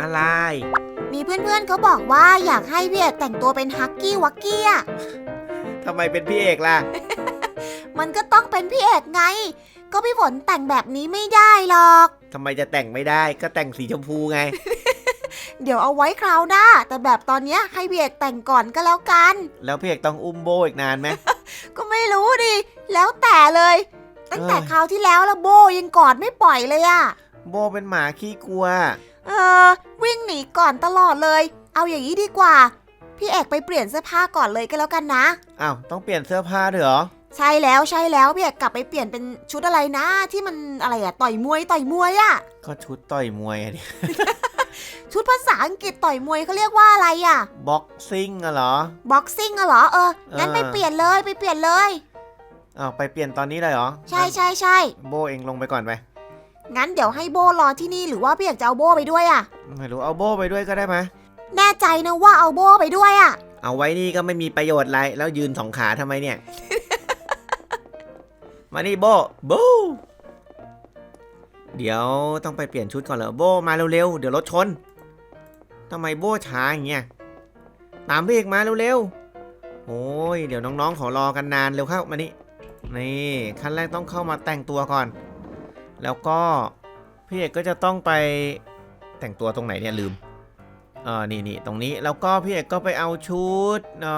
อะไร มีเพื่อนๆเขาบอกว่าอยากให้พี่เอกแต่งตัวเป็นฮักกี้วักกี้อะทำไมเป็นพี่เอกล่ะ มันก็ต้องเป็นพี่เอกไง ก็พี่ฝนแต่งแบบนี้ไม่ได้หรอกทำไมจะแต่งไม่ได้ก็แต่งสีชมพูไง เดี๋ยวเอาไว้คราวหน้า แต่แบบตอนเนี้ยให้พี่เอกแต่งก่อนก็แล้วกัน แล้วพี่เอกต้องอุ้มโบอีกนานไหม ก็ไม่รู้ดิ แล้วแต่เลย ตั้งแต่เอ้ย คราวที่แล้วแล้วโบยังกอดไม่ปล่อยเลยอะ โบเป็นหมาขี้กลัว เออวิ่งหนีก่อนตลอดเลย เอาอย่างนี้ดีกว่า พี่เอกไปเปลี่ยนเสื้อผ้าก่อนเลยก็แล้วกันนะ อ้าวต้องเปลี่ยนเสื้อผ้าด้วยเหรอ ใช่แล้วใช่แล้วพี่เอกกลับไปเปลี่ยนเป็นชุดอะไรนะ ที่มันอะไรอะต่อยมวยต่อยมวยอะก็ชุดต่อยมวยอะดิชุดภาษาอังกฤษต่อยมวยเขาเรียกว่าอะไรอะบ็อกซิ่งอะเหรอ บ็อกซิ่งอะเหรอเอองั้นเออไปเปลี่ยนเลยไปเปลี่ยนเลยอ้าวไปเปลี่ยนตอนนี้เลยเหรอใช่ใช่ใช่โบเองลงไปก่อนไป งั้นเดี๋ยวให้โบรอที่นี่หรือว่าพี่เอกจะเอาโบไปด้วยอะไม่รู้เอาโบไปด้วยก็ได้ไหมแน่ใจนะว่าเอาโบไปด้วยอะเอาไว้นี่ก็ไม่มีประโยชน์อะไรแล้วยืนสองขาทำไมเนี่ย มานี่โบโบเดี๋ยวต้องไปเปลี่ยนชุดก่อนเหรอโบมาเร็วๆเดี๋ยวรถชนทำไมโบช้าอย่างเงี้ยตามพี่เอกมาเร็วๆโอ้ยเดี๋ยวน้องๆขอรอกันนานเร็วเข้ามานี่นี่ขั้นแรกต้องเข้ามาแต่งตัวก่อน แล้วก็พี่เอกก็จะต้องไปแต่งตัวตรงไหนเนี่ยลืมเออนี่นี่ตรงนี้แล้วก็พี่เอกก็ไปเอาชุดเอ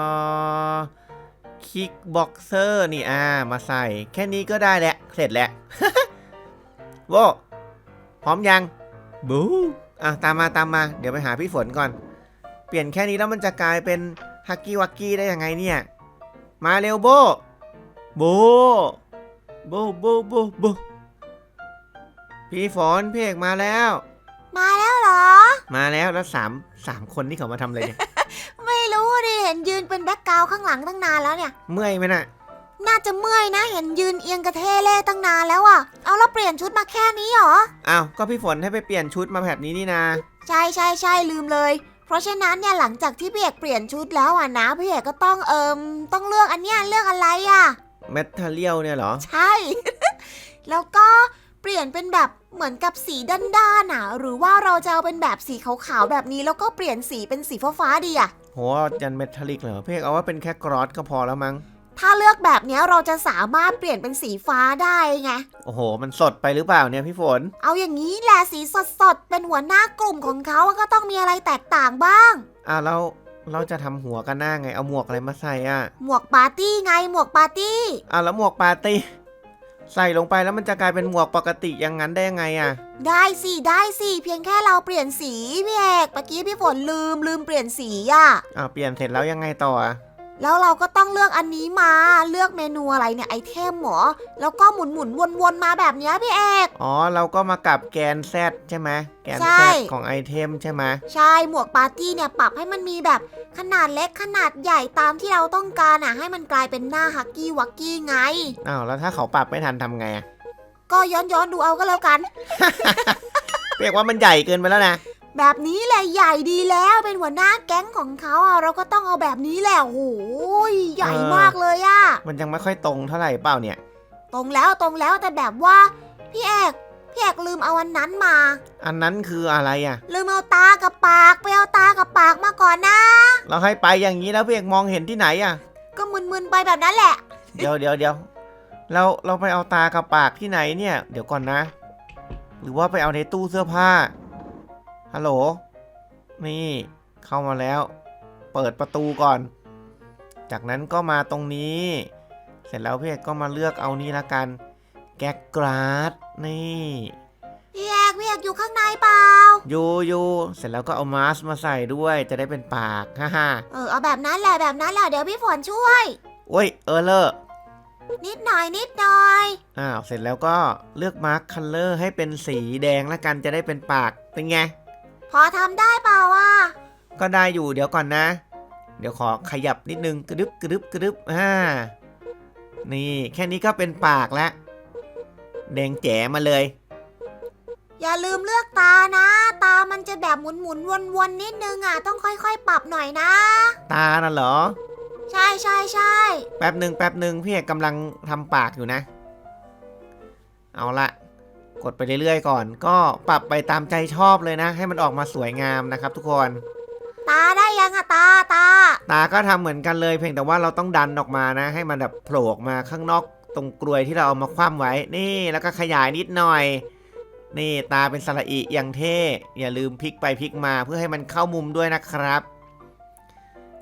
อคิกบ็อกเซอร์นี่อ่ามาใส่แค่นี้ก็ได้แหละเสร็จแล้วโวพร้อมยังบูอะตามมาตามมา เดี๋ยวไปหาพี่ฝนก่อน เปลี่ยนแค่นี้แล้วมันจะกลายเป็นฮักกี้วักกี้ได้ยังไงเนี่ย มาเร็วโบโบโบโบโบโบ พี่ฝนพี่เอกมาแล้ว มาแล้วเหรอ มาแล้วแล้วสามสามคนที่เขามาทำอะไรเนี่ย ไม่รู้ดิเห็นยืนเป็นแบ็กกราวด์ข้างหลังตั้งนานแล้วเนี่ย เมื่อยไหมน่ะ น่าจะเมื่อยนะ เห็นยืนเอียงกระเทเล่ตั้งนานแล้วอะเอาแล้วเปลี่ยนชุดมาแค่นี้เหรอ อ้าว ก็พี่ฝนให้ไปเปลี่ยนชุดมาแบบนี้นี่นา ใช่ใช่ใช่ลืมเลย เพราะฉะนั้นเนี่ยหลังจากที่พี่เอกเปลี่ยนชุดแล้วอะนะพี่เอกก็ต้องเอิมต้องเลือกอันเนี้ยเลือกอะไรอะเมทัลเลียลเนี่ยเหรอ ใช่ แล้วก็ เปลี่ยนเป็นแบบเหมือนกับสีด้านๆอะ หรือว่าเราจะเอาเป็นแบบสีขาวๆแบบนี้แล้วก็เปลี่ยนสีเป็นสีฟ้าๆดีอะโหยันเมทัลลิกเหรอพี่เอกเอาว่าเป็นแค่กรอสก็พอแล้วมั้ง ถ้าเลือกแบบเนี้ยเราจะสามารถเปลี่ยนเป็นสีฟ้าได้ไง โอ้โห มันสดไปหรือเปล่าเนี่ยพี่ฝน เอาอย่างนี้แหละสีสดๆเป็นหัวหน้ากลุ่มของเขาก็ต้องมีอะไรแตกต่างบ้างอ้าวเราเราจะทำหัวกันหน้าไง เอาหมวกอะไรมาใส่อะ หมวกปาร์ตี้ไงหมวกปาร์ตี้อ้าวแล้วหมวกปาร์ตี้ ใส่ลงไปแล้วมันจะกลายเป็นหมวกปกติอย่างนั้นได้ยังไงอะได้สิ ได้สิ เพียงแค่เราเปลี่ยนสีพี่เอกเมื่อกี้พี่ฝนลืมลืมเปลี่ยนสีอะอ้าวเปลี่ยนเสร็จแล้วยังไงต่ออะ แล้วเราก็ต้องเลือกอันนี้มาเลือกเมนูอะไรเนี่ยไอเทมเหรอแล้วก็หมุนหมุนวนวนๆมาแบบเนี้ยพี่เอก อ๋อ เราก็มากับแกน Z ใช่ไหมแกนใช่ Z ของไอเทมใช่ไหมใช่หมวกปาร์ตี้เนี่ยปรับให้มันมีแบบขนาดเล็กขนาดใหญ่ตามที่เราต้องการอะให้มันกลายเป็นหน้าฮักกี้วักกี้ไง อ้าวแล้วถ้าเขาปรับไม่ทันทำไงอะก็ย้อนย้อนๆดูเอาก็แล้วกัน เรียกว่ามันใหญ่เกินไปแล้วนะ แบบนี้แหละใหญ่ดีแล้วเป็นหัวหน้าแก๊งของเขาอะเราก็ต้องเอาแบบนี้แหละโอ้โหใหญ่เออมากเลยอะมันยังไม่ค่อยตรงเท่าไหร่เปล่าเนี่ย ตรงแล้วตรงแล้วแต่แบบว่า พี่เอกพี่เอกลืมเอาอันนั้นมา อันนั้นคืออะไรอะลืมเอาตากับปากไปเอาตากับปากมาก่อนนะ เราให้ไปอย่างนี้แล้วพี่เอกมองเห็นที่ไหนอะก็มึนๆไปแบบนั้นแหละ เดี๋ยวเดี๋ยวเดี๋ยวเราเราไปเอาตากับปากที่ไหนเนี่ย เดี๋ยวก่อนนะ หรือว่าไปเอาในตู้เสื้อผ้า ฮัลโหล นี่เข้ามาแล้ว เปิดประตูก่อน จากนั้นก็มาตรงนี้ เสร็จแล้วพี่เอกก็มาเลือกเอานี่ละกัน แก๊กกราดนี่พี่เอกพี่เอกอยู่ข้างในเปล่ายูยูเสร็จแล้วก็เอามาสก์มาใส่ด้วยจะได้เป็นปาก ฮ่าฮ่าเออเอาแบบนั้นแหละแบบนั้นแหละเดี๋ยวพี่ฝนช่วย โอ้ย เออเลอร์นิดหน่อยนิดหน่อยอ้าวเสร็จแล้วก็เลือกมาร์คคัลเลอร์ให้เป็นสีแดงละกันจะได้เป็นปากเป็นไง พอทำได้เปล่าวะก็ได้อยู่เดี๋ยวก่อนนะ เดี๋ยวขอขยับนิดนึงกระดึบกระดึบกระดึบอ่านี่แค่นี้ก็เป็นปากแล้วแดงแจ๋มาเลย อย่าลืมเลือกตานะ ตามันจะแบบหมุนหมุนวนวนๆนิดนึงอะต้องค่อยๆ ปรับหน่อยนะ ตาน่ะเหรอ ใช่ใช่ใช่แป๊บหนึ่งแป๊บหนึ่งพี่เอกกำลังทำปากอยู่นะ เอาละ กดไปเรื่อยๆ ก่อน ก็ปรับไปตามใจชอบเลยนะ ให้มันออกมาสวยงามนะครับ ทุกคน ตาได้ยังอะตาตา ตาก็ทำเหมือนกันเลย เพียงแต่ว่าเราต้องดันออกมานะ ให้มันแบบโผล่ออกมาข้างนอกตรงกลวยที่เราเอามาคว่ำไว้ นี่แล้วก็ขยายนิดหน่อย นี่ตาเป็นสระอีอย่างเท่อย่าลืมพลิกไปพลิกมาเพื่อให้มันเข้ามุมด้วยนะครับ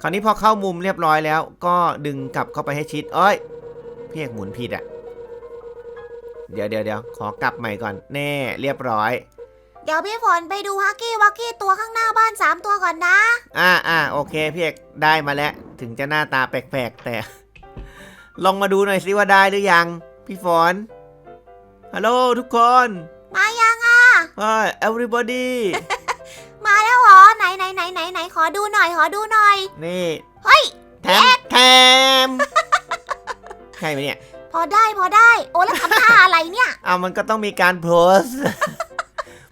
คราวนี้พอเข้ามุมเรียบร้อยแล้ว ก็ดึงกลับเข้าไปให้ชิด เอ้ยพี่เอกหมุนผิดอะ เดี๋ยวเดี๋ยวเดี๋ยวขอกลับใหม่ก่อน แน่เรียบร้อย เดี๋ยวพี่ฝนไปดูฮักกี้วักกี้ตัวข้างหน้าบ้านสามตัวก่อนนะ อ่าอ่าโอเคพี่เอกได้มาแล้ว ถึงจะหน้าตาแปลกๆ แต่ ลองมาดูหน่อยสิว่าได้หรือยัง พี่ฝนฮัลโหลทุกคนมายังอะ Hi everybody มาแล้วเหรอไหนไหนไหนไหนไหนขอดูหน่อยขอดูหน่อย นี่ เฮ้ย แถมแถม ใช่ไหมเนี่ย พอได้พอได้ โอ้แล้วทำท่าอะไรเนี่ย เอามันก็ต้องมีการโพส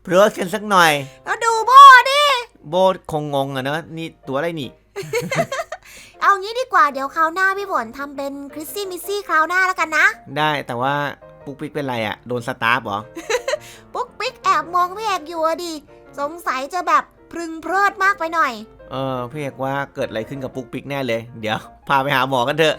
โพสกันสักหน่อย แล้วดูโบดิ โบทคงงงอะเนอะนี่ตัวอะไรนี่ เอางี้ดีกว่าเดี๋ยวคราวหน้าพี่ฝนทำเป็นคริสซี่มิสซี่คราวหน้าแล้วกันนะ ได้แต่ว่าปุ๊กปิ๊กเป็นไรอะโดนสตาร์ฟเหรอ ปุ๊กปิ๊กแอบมองพี่เอกอยู่อะดิ สงสัยจะแบบพรึงเพริดมากไปหน่อย เออพี่เอกว่าเกิดอะไรขึ้นกับปุ๊กปิ๊กแน่เลย เดี๋ยว พาไปหาหมอกันเถอะ